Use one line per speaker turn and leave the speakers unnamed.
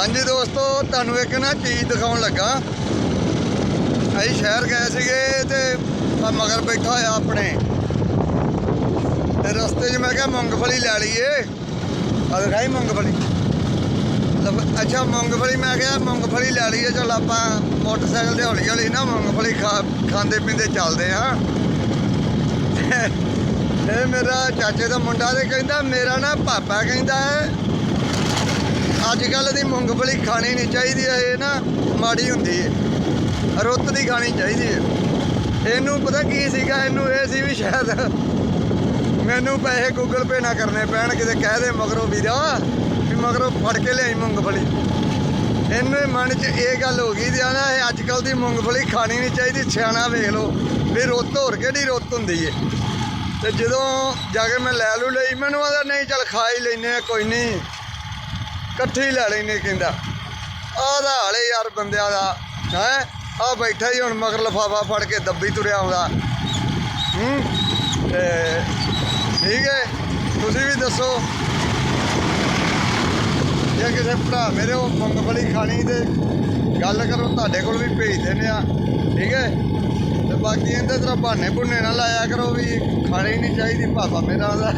ਹਾਂਜੀ ਦੋਸਤੋ, ਤੁਹਾਨੂੰ ਇੱਕ ਨਾ ਚੀਜ਼ ਦਿਖਾਉਣ ਲੱਗਾ। ਅਸੀਂ ਸ਼ਹਿਰ ਗਏ ਸੀਗੇ ਤੇ ਆ ਮਗਰ ਬੈਠਾ ਹੋਇਆ ਆਪਣੇ। ਤੇ ਰਸਤੇ 'ਚ ਮੈਂ ਕਿਹਾ, ਮੂੰਗਫਲੀ ਲੈ ਲਈਏ। ਆ ਦਿਖਾਈ ਮੂੰਗਫਲੀ? ਅੱਛਾ, ਮੂੰਗਫਲੀ ਮੈਂ ਕਿਹਾ, ਮੂੰਗਫਲੀ ਲੈ ਲਈਏ, ਚਲ ਆਪਾਂ ਮੋਟਰਸਾਈਕਲ ਤੇ ਹੌਲੀ ਹੌਲੀ ਨਾ ਮੂੰਗਫਲੀ ਖਾ, ਖਾਂਦੇ ਪੀਂਦੇ ਚੱਲਦੇ ਆ। ਇਹ ਮੇਰਾ ਚਾਚੇ ਦਾ ਮੁੰਡਾ ਤੇ ਕਹਿੰਦਾ, ਮੇਰਾ ਨਾ ਪਾਪਾ ਕਹਿੰਦਾ ਅੱਜ ਕੱਲ ਦੀ ਮੂੰਗਫਲੀ ਖਾਣੀ ਨਹੀਂ ਚਾਹੀਦੀ ਇਹ ਨਾ ਮਾੜੀ ਹੁੰਦੀ ਹੈ ਰੁੱਤ ਦੀ ਖਾਣੀ ਚਾਹੀਦੀ ਹੈ ਇਹਨੂੰ ਪਤਾ ਕੀ ਸੀਗਾ? ਇਹਨੂੰ ਇਹ ਸੀ ਵੀ ਸ਼ਾਇਦ ਮੈਨੂੰ ਪੈਸੇ ਗੂਗਲ ਪੇ ਨਾ ਕਰਨੇ ਪੈਣ, ਕਿਤੇ ਕਹਿ ਦੇ ਮਗਰੋਂ ਵੀਰਾ ਵੀ ਮਗਰੋਂ ਫੜ ਕੇ ਲਿਆਈ ਮੂੰਗਫਲੀ ਇਹਨੇ ਮਨ 'ਚ ਇਹ ਗੱਲ ਹੋ ਗਈ ਤੇ ਆਣਾ ਇਹ ਅੱਜ ਕੱਲ ਦੀ ਮੂੰਗਫਲੀ ਖਾਣੀ ਨਹੀਂ ਚਾਹੀਦੀ, ਸਿਆਣਾ ਵੇਖ ਲਓ ਵੀ ਰੁੱਤ ਹੋਰ ਕਿਹੜੀ ਰੁੱਤ ਹੁੰਦੀ ਏ। ਤੇ ਜਦੋਂ ਜਾ ਕੇ ਮੈਂ ਲੈ ਲੂ, ਲਈ, ਮੈਨੂੰ ਆਦਾ ਨਹੀਂ ਚੱਲ ਖਾ ਹੀ ਲੈਨੇ ਆ, ਕੋਈ ਨਹੀਂ। ਇਕੱਠੀ ਲੈ ਲੈਨੇ ਕਹਿੰਦਾ। ਆਹ ਦਾ ਹਾਲੇ ਯਾਰ ਬੰਦਿਆਂ ਦਾ, ਹੈ? ਆ ਬੈਠਾ ਹੀ ਹੁਣ ਮਗਰ ਲਫਾਫਾ ਫੜ ਕੇ ਦੱਬੀ ਤੁਰਿਆ ਆਉਂਦਾ। ਹੂੰ? ਤੇ ਠੀਕ ਹੈ, ਤੁਸੀਂ ਵੀ ਦੱਸੋ। ਜੇ ਕਿਸੇ ਭਰਾ ਮੇਰੇ ਉਹ ਮੂੰਗਫਲੀ ਖਾਣੀ ਤੇ ਗੱਲ ਕਰੋ, ਤੁਹਾਡੇ ਕੋਲ ਵੀ ਭੇਜ ਦਿੰਦੇ ਆ। ਠੀਕ ਹੈ? ਤੇ ਬਾਕੀ ਇਹਦੇ ਤਰ੍ਹਾਂ ਬਹਾਨੇ ਭੁੰਨੇ ਨਾ ਲਾਇਆ ਕਰੋ ਵੀ ਖਾਣੀ ਨਹੀਂ ਚਾਹੀਦੀ, ਭਾਪਾ ਮੇਰਾ ਦਾ